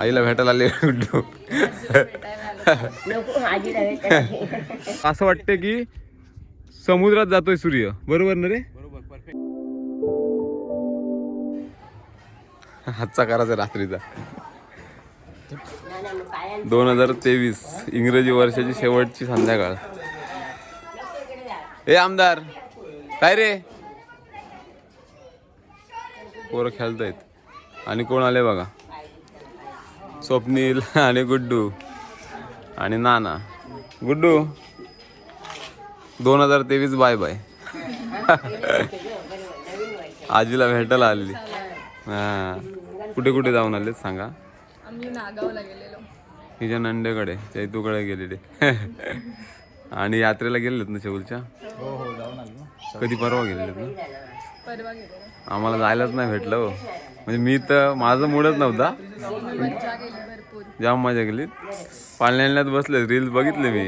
आईला भेटायला आले. असं वाटतं की समुद्रात जातोय सूर्य. बरोबर ना रे? हातचा करायचा रात्रीचा. दोन हजार तेवीस इंग्रजी वर्षाची शेवटची संध्याकाळ. ए आमदार काय रे? पोरं खेळतायत. आणि कोण आले बघा? स्वप्नील आणि गुड्डू आणि नाना. गुड्डू दोन हजार तेवीस बाय बाय आजीला भेटायला आलेली. हा. कुठे कुठे जाऊन आले सांगा. आम्ही नागावला गेलेलो. हिच्या नंडेकडे चैतूकडे गेलेले. आणि यात्रेला गेलेत ना शेवलच्या हो हो कधी परवा गेलेलेत ना? परवा गेलेलो आम्हाला जायलाच नाही भेटलं हो. म्हणजे मी तर माझं मूडच नव्हता. जाम मजा गेली. पाळण्यात बसले रील्स बघितले मी.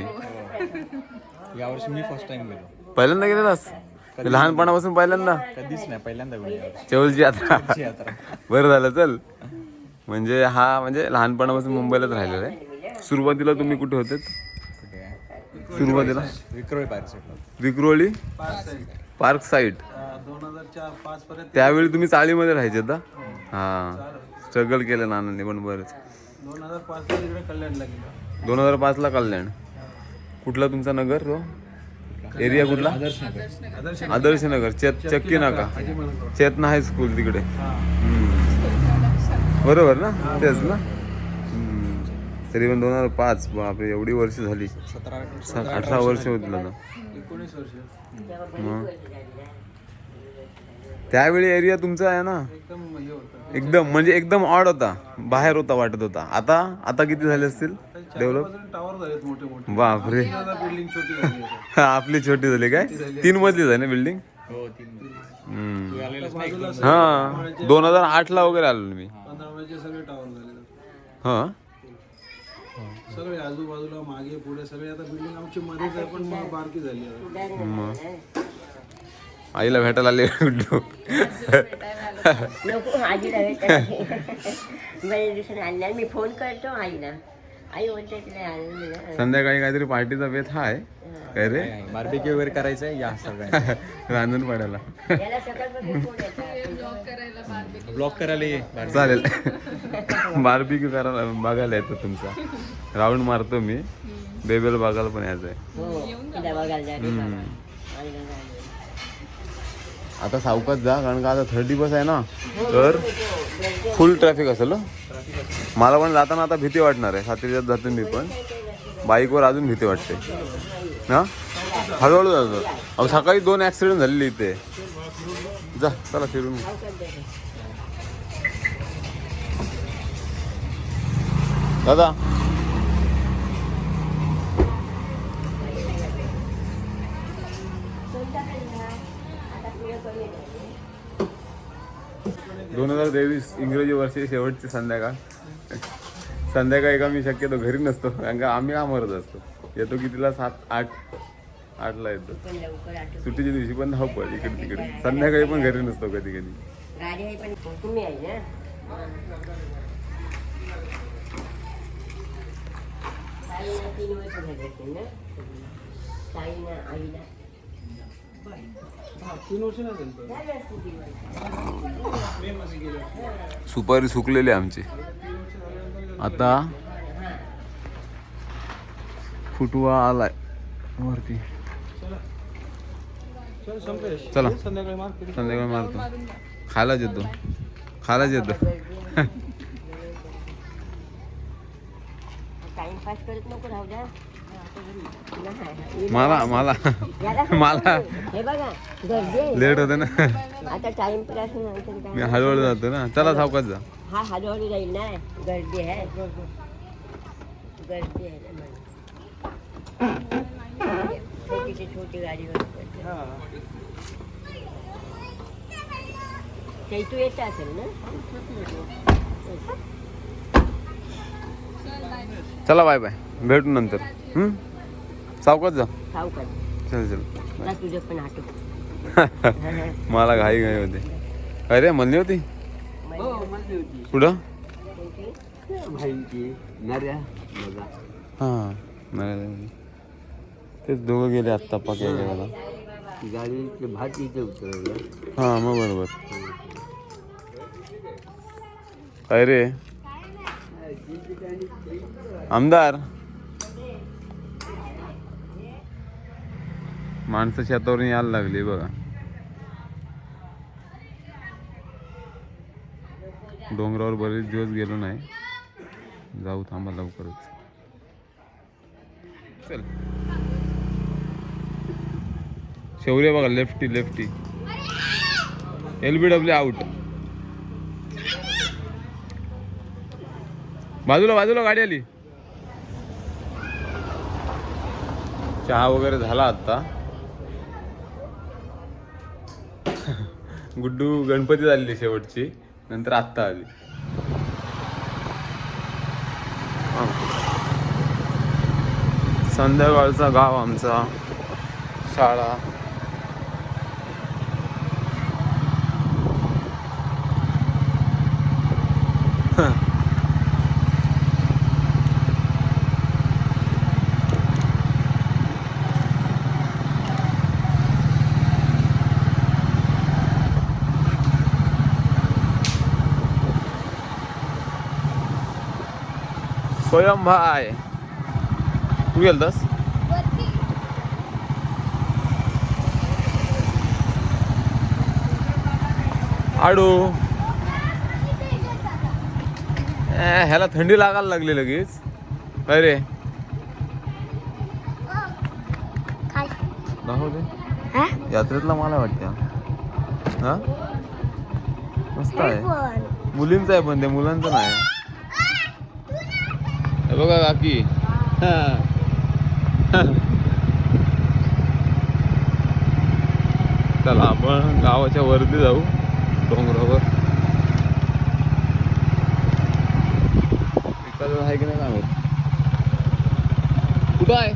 यावर्षी मी फर्स्ट टाइम गेलो. पहिल्यांदा गेलेलास लहानपणापासून पहिल्यांदा? कधीच नाही पहिल्यांदा चौलची यात्रा. बरं झालं चल. म्हणजे हा म्हणजे लहानपणापासून मुंबईलाच राहिलेला आहे. सुरुवातीला तुम्ही कुठे होते सुरुवातीला? विक्रोळी विक्रोळी? Park site. दोन हजार चार पाच पर्यंत त्यावेळी तुम्ही चाळीमध्ये राहायचे का हा. स्ट्रगल केलं नानांनी पण बरंच. दोन हजार पाच ला तिकडे कल्याणला गेलो दोन हजार पाचला कल्याण. कुठला तुमचा नगर तो? एरिया कुठला? आदर्श नगर. चेत चक्की नाका. चेतना हायस्कूल तिकडे. बरोबर ना? तेच ना? तरी पण दोन हजार पाच बापरे एवढी वर्ष झाली. अठरा वर्ष होतील ना एकोणीस वर्ष. मग त्यावेळी एरिया तुमचा आहे ना? एकदम होतं. एकदम म्हणजे एकदम ऑड होता. बाहेर होता वाटत होता. आता? आता किती झाले असतील? डेव्हलप टावर झालेत मोठे मोठे. बापरे. बिल्डिंग छोटी झाली. आपली छोटी झाली काय? तीन मजली आहे ना बिल्डिंग हो एकदम. हा. दोन हजार आठ ला वगैरे आलो मी. पंधराशे सगळे टावर झाले हा. सगळे आजूबाजूला मागे पुढे सगळे आता बिल्डिंग आमची मध्येच आहे पण मग बारकी झाली आहे. आईला भेटायला आले. गुड्डू नको आजीला भेटायला. बरेच दिवसांनी आणल्या मी फोन करतो आईला. आई बोलते ना. संध्याकाळी काहीतरी पार्टीचा बेत हाय. काय रे? बार्बेक्यू वगैरे करायचं आहे या सगळ्यांना. रांजण पाड्याला. ब्लॉक करायला ये बार्बेक्यू. चालेल. बार्बिक्यू करायला बघायला येतो तुमचा. राऊंड मारतो मी. बेबेल बघायला पण यायचं आहे हो जायला. आता सावकाश जा कारण का आता थर्टी बस आहे ना? तर फुल ट्रॅफिक असेल हं? मला पण जाताना आता भीती वाटणार आहे. साताऱ्यात जातो मी पण. बाईकवर अजून भीती वाटते. ना हळूहळू जातो. अहो सकाळी दोन ॲक्सिडेंट झालेले इथे. जा चला फिरून. दादा. दोन हजार तेवीस इंग्रजी वर्षी शेवटची संध्याकाळ. संध्याकाळी का मी शक्यतो घरी नसतो कारण का आम्ही कामावरच असतो. येतो कितीला सात आठ आठला येतो. सुट्टीच्या दिवशी पण धावपळ इकडे तिकडे. संध्याकाळी पण घरी नसतो कधी कधी. तुम्ही ना. तीन वर्ष सुपारी सुकलेली आमची. आता फुटवा आलाय वरती. चला. संध्याकाळी संध्याकाळी मारतो खायलाच येतो खायलाच येतो टाइमपास करत नको राहू द्या. मला मला. मला. हे बघा गर्दी आहे. लेट होतं ना. आता नंतर काय? मी हळूहळू जातो ना. चला सावकाश जा. हा हळूहळू राहील ना. गर्दी आहे. गर्दी आहे ना म्हणून. छोटी ते छोटी गाडीवर चैतू येत असेल ना? चला बाय बाय. भेटू नंतर. हम्म? सावकाश जा. खाऊ का चल चल. तुला तुझं पण आठव. मला घाई घाई होते. अरे म्हणली होती? कुठं? हां नाही तेच दोघं गेले आत्ता गेला भात इथे उतरवलं. हां मग बरोबर. काय रे आमदार. माणसं शेतावरून यायला लागली बघा. डोंगरावर बरेच दिवस गेलो नाही. जाऊ थांबा लवकरच. चल. शौर्य बघा lefty lefty L B W out बाजूला बाजूला गाडी आली. चहा वगैरे झाला आता गुड्डू गणपती झालेली शेवटची नंतर आत्ता आली. संध्याकाळचा गाव आमचा शाळा. स्वयं भाई तू गेलतास आडू ह्याला थंडी लागायला लागली लगेच. काय रे? दाखव दे यात्रेतला मला वाटतं. हा? मस्त आहे. मुलींचं आहे पण ते मुलांचं नाही. बघा काकी. चला आपण गावाच्या वरती जाऊ डोंगरावर. आहे की नाही सांगत कुठं आहे?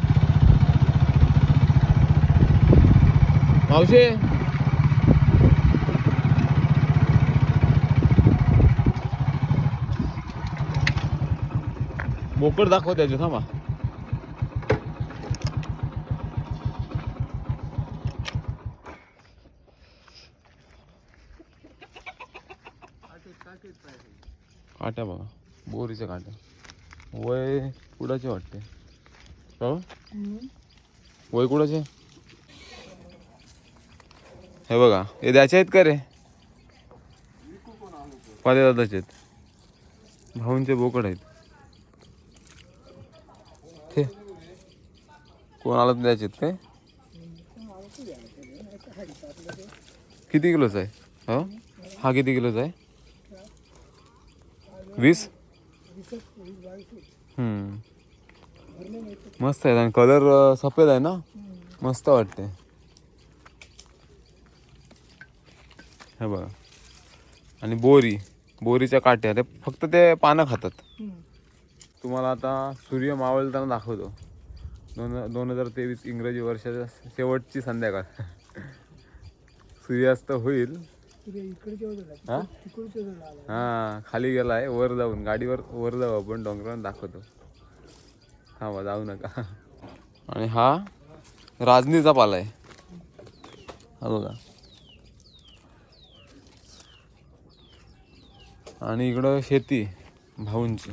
मावशे? बोकड दाखव त्याचे थांबा. काट्या बघा बोरीच्या काट्या. वय कुडाचे वाटते. का वय कुडाचे? हे बघा हे द्याचे आहेत का रे? पाले दादाचे आहेत. भाऊंचे बोकड आहेत. कोण आलं तर द्यायचे काय? किती किलोचा आहे? हो? हा किती किलोचा आहे? वीस. मस्त आहे आणि कलर सफेद आहे ना? मस्त वाटते. हे बघा. आणि बोरी बोरीच्या काट्या ते फक्त ते पानं खातात. तुम्हाला आता सूर्य मावळताना दाखवतो. दोन दोन हजार तेवीस इंग्रजी वर्षाच्या शेवटची संध्याकाळ. सूर्यास्त होईल. हा? हा खाली गेलाय वर जाऊन गाडीवर वर जाऊ आपण डोंगरावर दाखवतो. थांबा जाऊ नका. आणि हा राजनीचा पाला आहे. हा बघा. आणि इकडं शेती भाऊंची.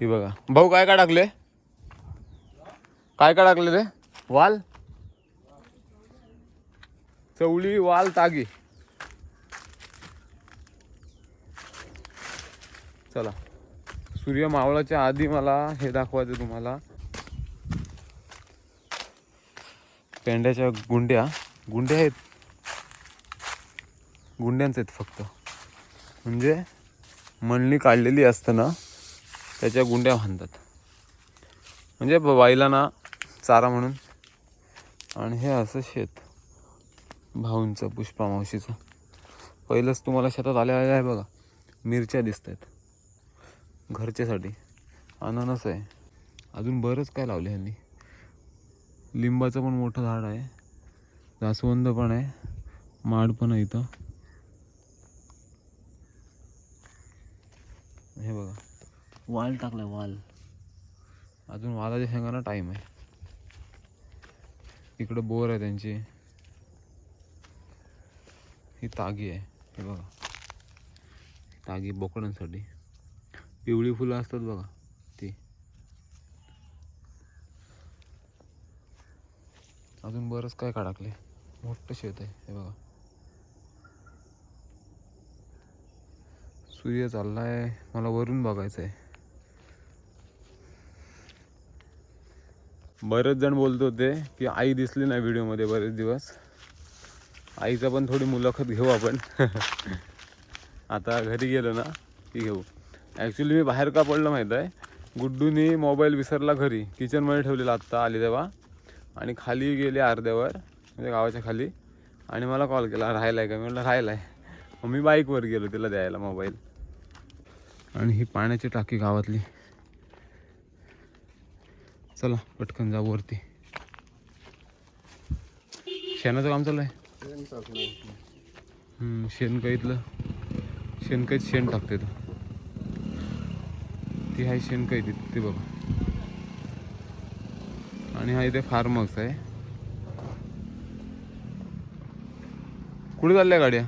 ही बघा. भाऊ काय काय टाकले? काय काय टाकले रे? वाल? चवळी वाल तागी. चला. सूर्य मावळाच्या आधी मला हे दाखवायचं तुम्हाला. पेंड्याच्या गुंड्या. गुंड्या आहेत. गुंड्यांच आहेत फक्त. म्हणजे मळणी काढलेली असतं ना त्याच्या गुंड्या बांधतात. म्हणजे ब- बैलांना चारा म्हणून. आणि हे असं शेत. भाऊंचं पुष्पा मावशीचं. पहिलंच तुम्हाला शेतात आले आहे बघा. मिरच्या दिसत आहेत घरच्यासाठी. अननस आहे. अजून बरंच काय लावले ह्यांनी लिंबाचं पण मोठं झाड आहे. जास्वंद पण आहे. माड पण आहे इथं. हे बघा. वाल टाकलाय वाल अजून वालाच्या शेंगाना टाईम आहे. इकडं बोर आहे त्यांची. ही तागी आहे हे बघा. तागी बोकडांसाठी. पिवळी फुलं असतात बघा ती. अजून बरंच काय काढाकले. मोठं शेत आहे हे बघा. सूर्य चाललाय मला वरून बघायचं आहे बरेच जण बोलत होते की आई दिसली नाही व्हिडिओमध्ये बरेच दिवस. आईचा पण थोडी मुलाखत घेऊ आपण. आता घरी गेलो ना ती घेऊ. ॲक्च्युली मी बाहेर का पडलं माहीत आहे? गुड्डूनी मोबाईल विसरला घरी. किचनमध्ये ठेवलेला आत्ता आली तेव्हा. आणि खाली गेले अर्ध्यावर म्हणजे गावाच्या खाली. आणि मला कॉल केला राहिला आहे का? मी म्हटलं राहिला आहे मग मी बाईकवर गेलो तिला द्यायला मोबाईल आणि ही पाण्याची टाकी गावातली. चला पटकन जाऊ वरती. शेणाचं काम चालू आहे हम्म, शेणकाईतलं शेणकाईत शेण टाकते तो. ती आहे शेणकाई ती बघा. आणि हा इथे फार्म हाऊस आहे. कुठे चालल्या गाड्या?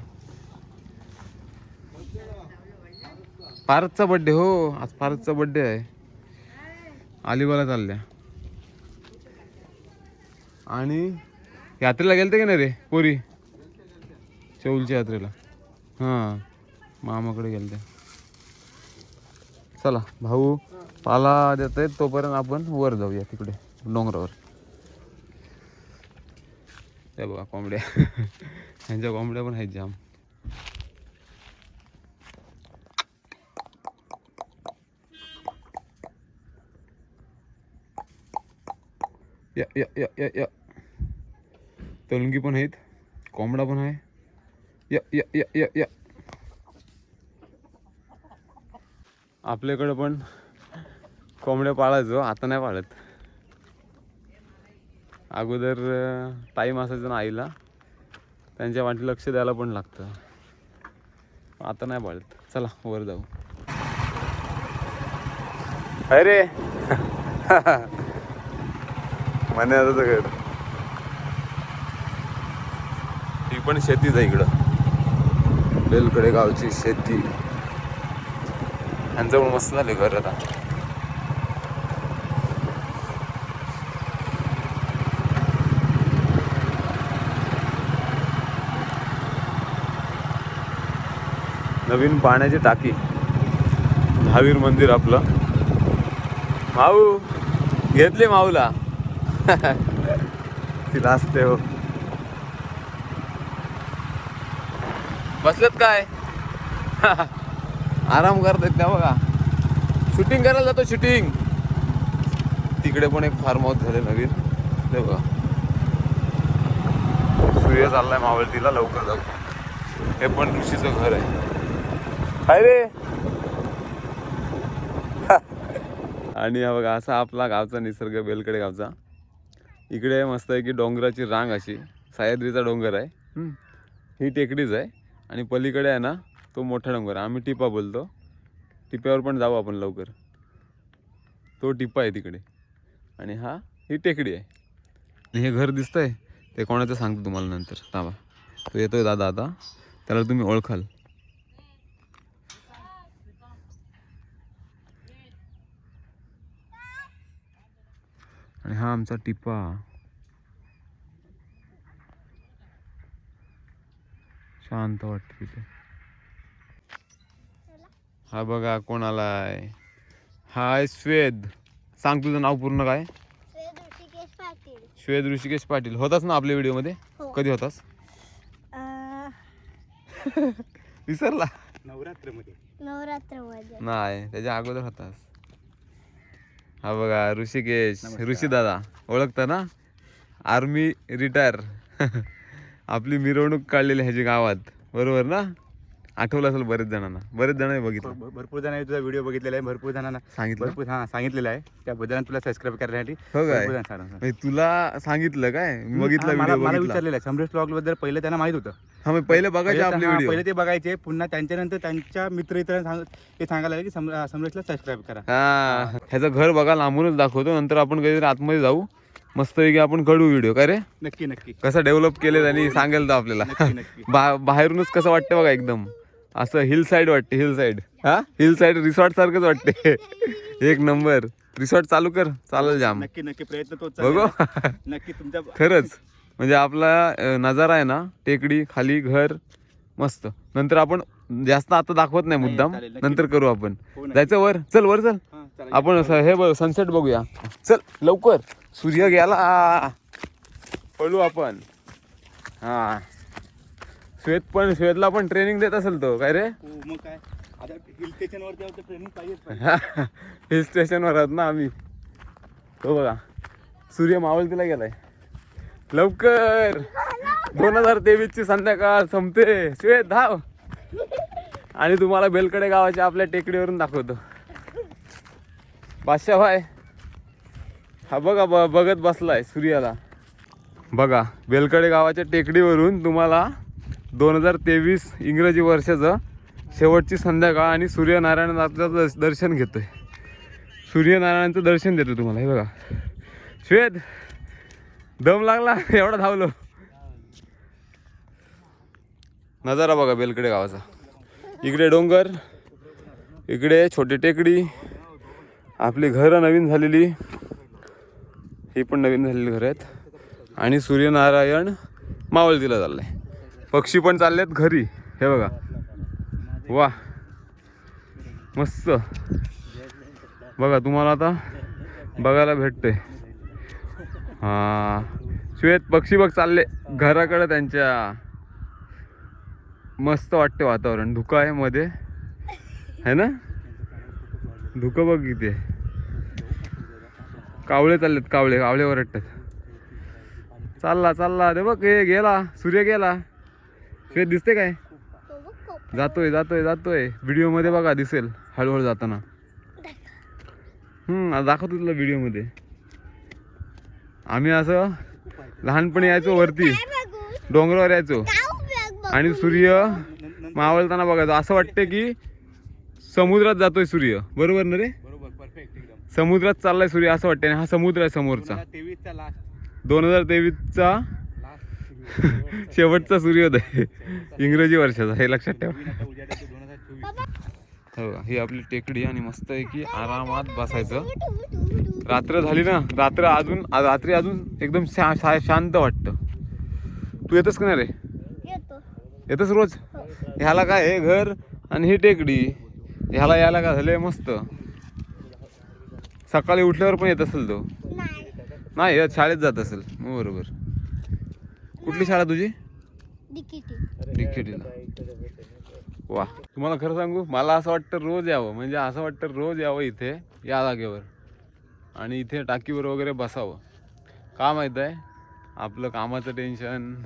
पारसचा बड्डे हो. आज पारसचा बड्डे आहे. अलिबाला चालल्या. आणि यात्रेला गेलते की नाही रे? पोरी? चौलच्या यात्रेला. हां. मामाकडे गेलते. चला भाऊ पाला देत आहेत तोपर्यंत आपण वर जाऊया तिकडे डोंगरावर. त्या बघा कोंबड्या. ह्यांच्या कोंबड्या पण आहेत जाम. या या या या या. तलंगी पण आहेत. कोंबडा पण आहे. या या या या या. आपल्याकडं पण कोंबड्या पाळायचो आता नाही पाळत. अगोदर टाईम असायचा ना आईला. त्यांच्या वाटी लक्ष द्यायला पण लागतं. आता नाही पाळत. चला वर जाऊ. अरे! म्हणे आता घर ही पण शेतीच आहे इकडं. बेलकडे गावची शेती. ह्यांचं पण मस्त झाले घर आता. नवीन पाण्याची टाकी. महावीर मंदिर आपलं. माऊ घेतले माऊला. तिला असते हो. बसलेत काय? आराम करतात त्या बघा. शूटिंग करायला जातो शूटिंग तिकडे पण एक फार्म हाऊस झाले नवीन. ते बघा. सूर्य चाललाय मावळतीला लवकर जाऊ. हे पण ऋषीचं घर आहे. काय रे. आणि हा बघा असा आपला गावचा निसर्ग बेलकडे गावचा. इकडे मस्त आहे की डोंगराची रांग अशी. सह्याद्रीचा डोंगर आहे. ही टेकडीच आहे. आणि पलीकडे आहे ना तो मोठा डोंगर. आहे. आम्ही टिपा बोलतो. टिप्यावर पण जाऊ आपण लवकर. तो टिपा आहे तिकडे. आणि हा ही टेकडी आहे. आणि हे घर दिसतंय. ते कोणाचं सांगतो तुम्हाला नंतर. थांबा. तो येतोय दादा आता. त्याला तुम्ही ओळखाल. आणि हा आमचा टिपा. शांत वाटत तिथे. हा बघा कोण आलाय. हाय स्वेद. सांग तुझं नाव पूर्ण काय? श्वेत ऋषिकेश पाटील. श्वेद ऋषिकेश पाटील. होतास ना आपल्या व्हिडिओमध्ये? हो. कधी होतास? विसरला. नवरात्रमध्ये. नवरात्रमध्ये. नाही त्याच्या अगोदर होतास. हा बघा ऋषिकेश ऋषी दादा ओळखता ना आर्मी रिटायर. आपली मिरवणूक काढलेली ह्याची गावात. बरोबर ना? आठवलं असेल बरेच जणांना. बरेच जणांनी बघितलं. भरपूर जणांनी तुझा व्हिडिओ बघितलेला आहे. भरपूर जणांना सांगितलं? भरपूर हा सांगितलेलं आहे. त्याबद्दल तुला सबस्क्राईब करण्यासाठी हो काय? जण. म्हणजे तुला सांगितलं काय? बघितलं मला विचारलेलं आहे. समरेश ब्लॉगबद्दल पहिले त्यांना माहीत होतं. हा पहिले बघायचे आपले हा, व्हिडिओ पहिले ते बघायचे. पुन्हा त्यांच्यानंतर त्यांच्या मित्र इतरांना सांग ते सांगायला लागले की सम- समरेशला सबस्क्राईब करा. हा ह्याचं घर बघा लांबूनच दाखवतो. नंतर आपण कधीतरी आतमध्ये जाऊ. मस्त की आपण कडू व्हिडिओ काय रे? नक्की नक्की. कसं डेव्हलप केले त्यांनी सांगेल तर आपल्याला. नक्की नक्की. बा बाहेरूनच कसं वाटतं बघा एकदम. असं हिल साईड वाटते हिल साईड हा? हिल साईड रिसॉर्ट सारखंच वाटते. एक नंबर रिसॉर्ट चालू कर चालेल जाम. नक्की नक्की. प्रयत्न तोच बघू. नक्की तुमच्या खरंच. म्हणजे आपला नजारा आहे ना टेकडी खाली घर मस्त. नंतर आपण जास्त आता दाखवत नाही मुद्दाम. नंतर करू आपण. हो. जायचं वर? चल वर चल. आपण हे बघ सनसेट बघूया. चल लवकर. सूर्य गेला. पळू आपण. हा. श्वेत पण श्वेतला पण ट्रेनिंग देत असेल तो काय रे? हो, मग काय? आता हिल स्टेशन वरती ट्रेनिंग पाहिजे. हिल स्टेशनवर आहोत ना आम्ही. हो बघा. सूर्य मावळतीला गेलाय. लवकर. दोन हजार तेवीस ची संध्याकाळ संपते. श्वेत धाव. आणि तुम्हाला बेलकडे गावाच्या आपल्या टेकडीवरून दाखवतो. बादशाह भाय हा बघा ब- बघत बसलाय सूर्याला. बघा बेलकडे गावाच्या टेकडीवरून तुम्हाला दोन हजार तेवीस इंग्रजी वर्षाचं शेवटची संध्याकाळ आणि सूर्यनारायणाचं दर्शन घेतोय. सूर्यनारायणाचं दर्शन देतो तुम्हाला हे बघा. श्वेत दम लागला एवढा धावलो. नजारा बघा बेलकडे गावाचा. इकडे डोंगर इकडे छोटी टेकडी आपली घरं नवीन झालेली ही पण नवीन झालेली घरं आहेत. आणि सूर्यनारायण मावळतीला चाललंय. पक्षी पण चाललेत घरी हे बघा. वा मस्त. बघा तुम्हाला आता बघायला भेटतंय. हा. श्वेत पक्षी बघ चालले. घराकडे त्यांच्या मस्त वाटते वातावरण. धुकं आहे मध्ये. है ना? धुकं बघ आहे. कावळे चाललेत कावळे. कावळे वरटतात चालला चालला. दे बघ हे गेला. सूर्य गेला. श्वेत दिसते काय? जातोय जातोय जातोय. व्हिडिओमध्ये बघा दिसेल. हळूहळू जाताना. दाखवतो तुला व्हिडिओमध्ये. आम्ही असं लहानपणी यायचो वरती. डोंगरावर यायचो. आणि सूर्य मावळताना बघायचो. असं वाटतं की समुद्रात जातोय सूर्य. बरोबर ना रे? बरोबर परफेक्ट एकदम. समुद्रात चाललाय सूर्य असं वाटतं आणि हा समुद्र आहे समोरचा. दोन हजार तेवीसचा शेवटचा सूर्योदय. इंग्रजी वर्षाचा हे लक्षात ठेवा उद्याचे दोन हजार चोवीस हो ही आपली टेकडी आणि मस्त आहे की आरामात बसायचं. रात्र झाली ना रात्र अजून रात्री अजून एकदम शा शा- शांत वाटतं. तू येतस का नाही रे? येतो. येतस रोज? ह्याला काय हे घर आणि ही टेकडी? ह्याला यायला काय झालंय मस्त? सकाळी उठल्यावर पण येत असेल तो. नाही. शाळेत जात असेल. मग बरोबर. कुठली शाळा तुझी? डिकिटी डिकेटीला वा. तुम्हाला खरं सांगू मला असं वाटतं रोज यावं. म्हणजे असं वाटतं रोज यावं इथे या जागेवर. आणि इथे टाकीवर वगैरे बसावं. का माहीत आहे? आपलं कामाचं टेन्शन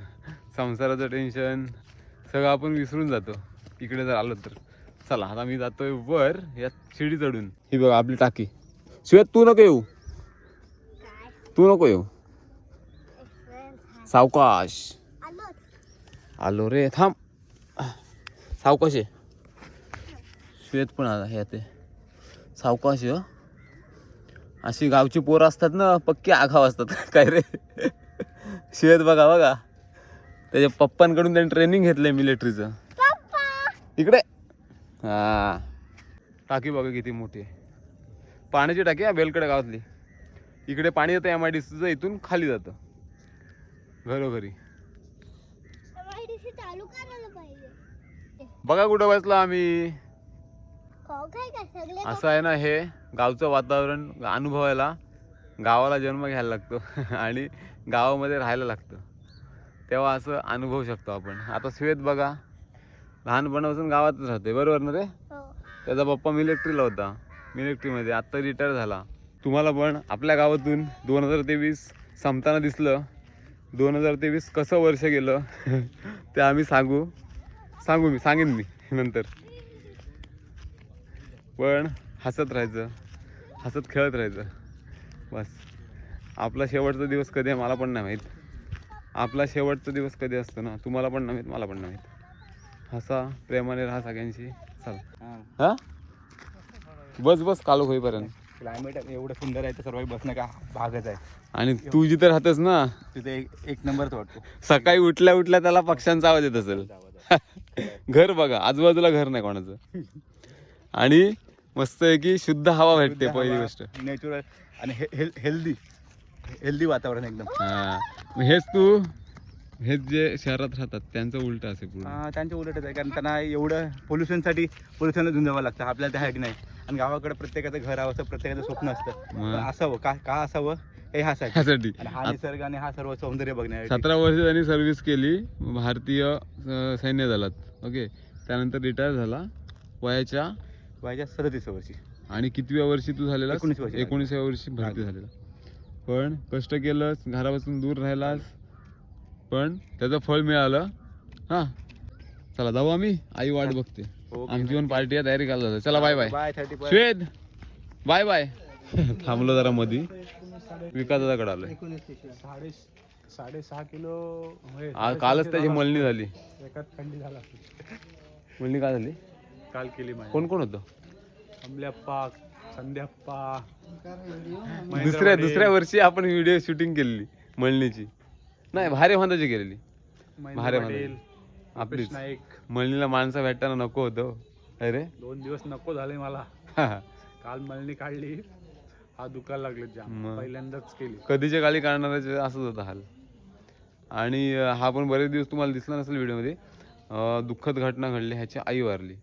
संसाराचं टेन्शन सगळं आपण विसरून जातो. इकडे जर आलो तर. चला आता मी जातोय वर या शिडी चढून. ही बघा आपली टाकी. श्वेत तू नको येऊ. तू नको येऊ. सावकाश. आलो. आलो रे थांब. सावकाश आहे श्वेत पण आला हे ते. सावकाश आहे, हं. अशी गावची पोरं असतात ना पक्की आघाव असतात. काय रे? श्वेत बघा बघा. त्याच्या पप्पांकडून त्यांनी ट्रेनिंग घेतलंय मिलिटरीचं इकडे. हा. टाकी बघा किती मोठी आहे. पाण्याची टाकी आहे बेलकडे गावातली. इकडे पाणी येतं एम आय डी सीचं इथून खाली जातं. घरोघरी MIDC चालू करायला पाहिजे बघा कुठं बसलो आम्ही. असं आहे ना हे गावचं वातावरण अनुभवायला गावाला जन्म घ्यायला लागतो आणि गावामध्ये राहायला लागतं. तेव्हा असं अनुभवू शकतो आपण. आता श्वेत बघा लहानपणापासून गावातच राहते बरोबर ना रे? हो. त्याचा पप्पा मिलिटरीला होता मिलिटरीमध्ये आत्ता रिटायर झाला. तुम्हाला पण आपल्या गावातून दोन हजार तेवीस संपताना दिसलं दोन हजार तेवीस कसं वर्ष गेलं ते आम्ही सांगू. सांगू मी सांगेन मी नंतर. पण हसत राहायचं हसत खेळत राहायचं. बस. आपला शेवटचा दिवस कधी आहे मला पण नाही माहीत. आपला शेवटचा दिवस कधी असतो ना तुम्हाला पण नाही माहीत मला पण नाही माहीत. हसा प्रेमाने राहा सगळ्यांशी. चल. हा? बस बस कालो होईपर्यंत. क्लायमेट एवढं सुंदर आहे तर सर्व बसणं का भागच आहे. आणि तू जिथे राहतेस ना तिथे एक एक नंबरच वाटतो. सकाळी उठल्या उठल्या त्याला पक्ष्यांचा आवाज येत असेल. घर बघा आजूबाजूला घर नाही कोणाचं. आणि मस्त आहे की शुद्ध हवा भेटते पहिली गोष्ट. नॅचरल आणि हेल्दी हेल्दी वातावरण एकदम. हा. हेच तू हेच जे शहरात राहतात त्यांचं उलट असे पूर्ण. त्यांच्या उलटच आहे कारण त्यांना एवढं पोल्युशनसाठी पोल्युशनला झुंजावं लागतं. आपल्याला ते आहे की नाही. आणि गावाकडे प्रत्येकाचं घर हवं असतं प्रत्येकाचं स्वप्न असतं. असावं का का असावं? हे ह्यासाठी. हा निसर्ग आणि हा सर्व सौंदर्य बघण्यासाठी. सतरा वर्ष त्यांनी सर्व्हिस केली भारतीय सैन्य दलात. ओके त्यानंतर रिटायर झाला. वयाच्या? वयाच्या सदतीस वर्षी. आणि कितव्या वर्षी तू झालेला एकोणीस वर्षी. एकोणीसाव्या वर्षी भरती झालेला. पण कष्ट केलंस घरापासून दूर राहिलास पण त्याचं फळ मिळालं. हा. चला जाऊ आम्ही. आई वाट बघते. ओके. आमची पण पार्टी आहे तयारी करायला जातो चला bye bye bye thirty Shwet bye bye थांबलो जरा मधी. विकास दादाकडे आलोय. साडेसहा किलो. आ- कालच त्याची मळणी झाली. एकाच थंडी झाला मळणी काय झाली? काल केली माझी. कोण कोण होतं? अंबल्याप्पा संध्याप्पा दुसऱ्या दुसऱ्या वर्षी आपण व्हिडिओ शूटिंग केलेली मळणीची नाही भारे बांधाची केलेली. भारे आपलीच रुपेश नाईक. मळणीला माणसं भेटताना नको होतं. अरे? दोन दिवस नको झाले मला. काल मळणी काढली. हा दुखायला लागले जाम. मग. पहिल्यांदाच केली. कधीच्या काळी काढणाऱ्याचे असंच होतं हाल. आणि हा पण बरेच दिवस तुम्हाला दिसला नसेल व्हिडिओमध्ये. दुःखद घटना घडली ह्याची आई वारली.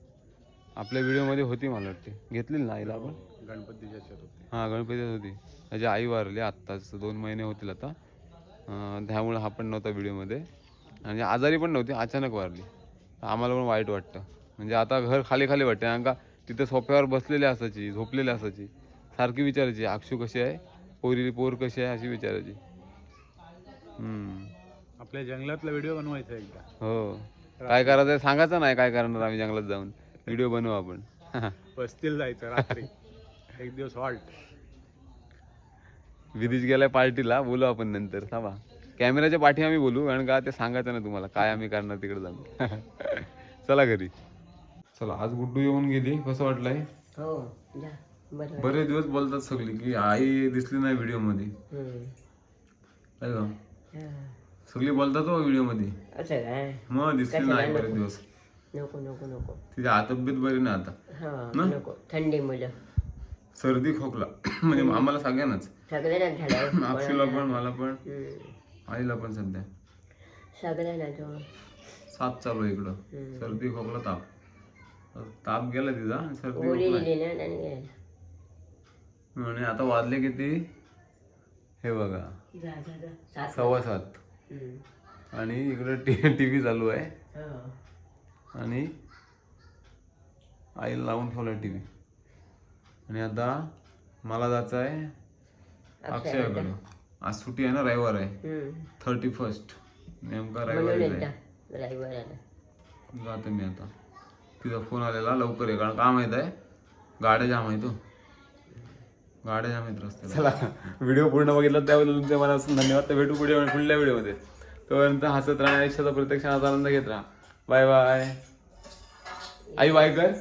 आपल्या व्हिडिओमध्ये होती मला वाटते. घेतलेली ना आईला आपण? गणपतीच्या होते. हां गणपतीत होती. त्याची आई वारली आत्ताच. दोन महिने होतील आता. त्यामुळे हा पण नव्हता व्हिडिओमध्ये. म्हणजे आजारी पण नव्हती अचानक वारली. आम्हाला पण वाईट वाटतं. म्हणजे आता घर खाली खाली वाटते कारण का तिथे सोफ्यावर बसलेली असायची झोपलेली असायची. सारखी विचारायची अक्षू कशी आहे? पोरी पोर कशी आहे? अशी विचारायची. आपल्या जंगलातला व्हिडिओ बनवायचा एकदा. हो. काय करायचं सांगायचं नाही काय करणार आम्ही जंगलात जाऊन. व्हिडिओ बनवू आपण. वस्तीला जायचं रात्री. एक दिवस हॉल्ट विधीच गेलाय पार्टीला बोलू आपण नंतर. थांबा. कॅमेऱ्याच्या पाठी आम्ही बोलू कारण का ते सांगायचं ना तुम्हाला काय आम्ही करणार तिकडे जाऊन. चला घरी. चला आज गुड्डू येऊन गेली. कसं वाटलंय? हो बरं. बरेच दिवस बोलतात सगळी की आई दिसली नाही व्हिडिओमध्ये. काय. सगळी बोलतात हो व्हिडिओमध्ये असं काय? मग दिसली कशाला नाही नको? बरेच दिवस. नको नको नको. तिची आ तब्येत बरी नाही आता. हा ना? नको. थंडी मुलं. सर्दी खोकला. म्हणजे आम्हाला सगळ्यांनाच. सगळ्यांना झालं. पण मला पण. आईला पण सध्या. सगळ्यांना तो. साप चालू आहे इकडं. सर्दी खोकला ताप. ताप गेला तिचा आणि सर्दी गोळी खोकला दिली ना आणि आता वाजले किती? हे बघा. जा जा जा. सात सव्वा सात. आणि इकडे टी टी व्ही चालू आहे. हो. आणि आईला लावून ठेवला टी व्ही आणि आता मला जायचं आहे अक्षयाकडं. आज सुट्टी आहे ना रविवार आहे. थर्टी फर्स्ट नेमका रविवारी आहे जातो मी आता. तिचा फोन आलेला लवकर आहे कारण का माहीत आहे? गाड्या जाम आहे तो गाड्या जाम आहेत रस्त्याला. चला व्हिडिओ पूर्ण बघितला त्याबद्दल तुमचे मनापासून धन्यवाद. तर भेटू पुढे पुढल्या व्हिडिओमध्ये. तोपर्यंत हसत राहा आयुष्याचा प्रत्येक क्षणाचा आनंद घेत राहा. बाय बाय आई बाय कर.